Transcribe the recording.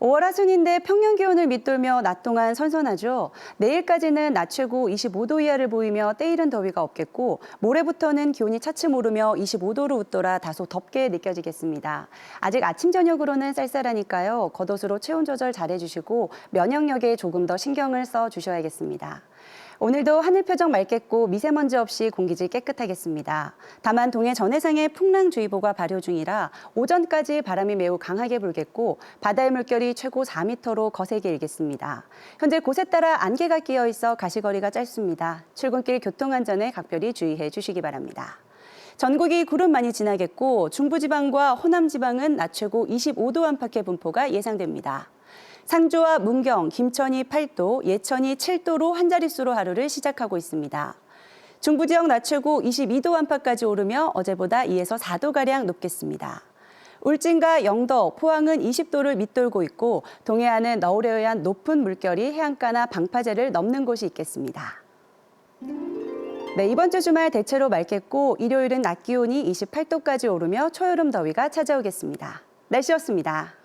5월 하순인데 평년 기온을 밑돌며 낮 동안 선선하죠. 내일까지는 낮 최고 25도 이하를 보이며 때이른 더위가 없겠고 모레부터는 기온이 차츰 오르며 25도로 웃돌아 다소 덥게 느껴지겠습니다. 아직 아침 저녁으로는 쌀쌀하니까요. 겉옷으로 체온 조절 잘 해주시고 면역력에 조금 더 신경을 써 주셔야겠습니다. 오늘도 하늘 표정 맑겠고 미세먼지 없이 공기질 깨끗하겠습니다. 다만 동해 전해상에 풍랑주의보가 발효 중이라 오전까지 바람이 매우 강하게 불겠고 바다의 물결이 최고 4m로 거세게 일겠습니다. 현재 곳에 따라 안개가 끼어 있어 가시거리가 짧습니다. 출근길 교통안전에 각별히 주의해 주시기 바랍니다. 전국이 구름 많이 지나겠고 중부지방과 호남지방은 낮 최고 25도 안팎의 분포가 예상됩니다. 상주와 문경, 김천이 8도, 예천이 7도로 한 자릿수로 하루를 시작하고 있습니다. 중부 지역 낮 최고 22도 안팎까지 오르며 어제보다 2에서 4도 가량 높겠습니다. 울진과 영덕, 포항은 20도를 밑돌고 있고 동해안은 너울에 의한 높은 물결이 해안가나 방파제를 넘는 곳이 있겠습니다. 네, 이번 주 주말 대체로 맑겠고 일요일은 낮 기온이 28도까지 오르며 초여름 더위가 찾아오겠습니다. 날씨였습니다.